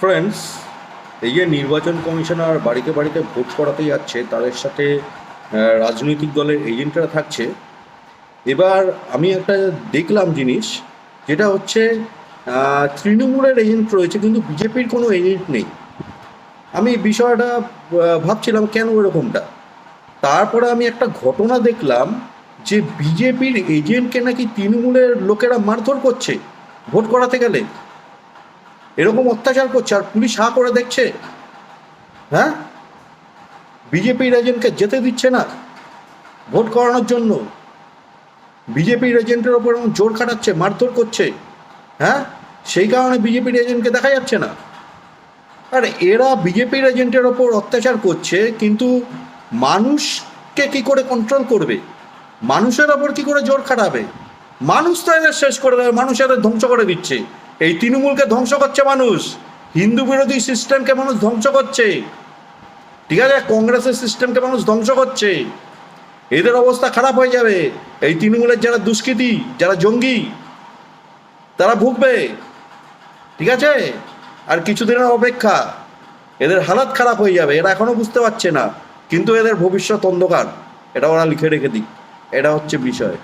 Friends এই যে নির্বাচন কমিশনার বাড়িতে বাড়িতে ভোট করাতে যাচ্ছে, তাদের সাথে রাজনৈতিক দলের এজেন্টরা থাকছে। এবার আমি একটা দেখলাম জিনিস, যেটা হচ্ছে তৃণমূলের এজেন্ট রয়েছে, কিন্তু বিজেপির কোনো এজেন্ট নেই। আমি বিষয়টা ভাবছিলাম কেন এরকমটা। তারপরে আমি একটা ঘটনা দেখলাম, যে বিজেপির এজেন্টকে নাকি তৃণমূলের লোকেরা মারধর করছে ভোট করাতে গেলে। এরকম অত্যাচার করছে, আর পুলিশ হা করে দেখছে। হ্যাঁ? বিজেপির এজেন্টকে যেতে দিচ্ছে না ভোট করানোর জন্য। বিজেপির এজেন্টের ওপর জোর খাটাচ্ছে, মারধর করছে। হ্যাঁ? সেই কারণে বিজেপির এজেন্টকে দেখা যাচ্ছে না। আর এরা বিজেপির এজেন্টের ওপর অত্যাচার করছে, কিন্তু মানুষকে কি করে কন্ট্রোল করবে? মানুষের ওপর কি করে জোর খাটাবে? মানুষ তো এদের শেষ করে দেবে, মানুষ এদের ধ্বংস করে দিচ্ছে। এই তৃণমূলকে ধ্বংস করছে মানুষ। হিন্দু বিরোধী সিস্টেমকে মানুষ ধ্বংস করছে। ঠিক আছে? কংগ্রেসের সিস্টেমকে মানুষ ধ্বংস করছে। এদের অবস্থা খারাপ হয়ে যাবে। এই তৃণমূলের যারা দুষ্কৃতী, যারা জঙ্গি, তারা ভুগবে। ঠিক আছে? আর কিছুদিনের অপেক্ষা। এদের হালাত খারাপ হয়ে যাবে। এরা এখনও বুঝতে পারছে না। কিন্তু এদের ভবিষ্যৎ অন্ধকার। এটা ওরা লিখে রেখে দিক। এটা হচ্ছে বিষয়।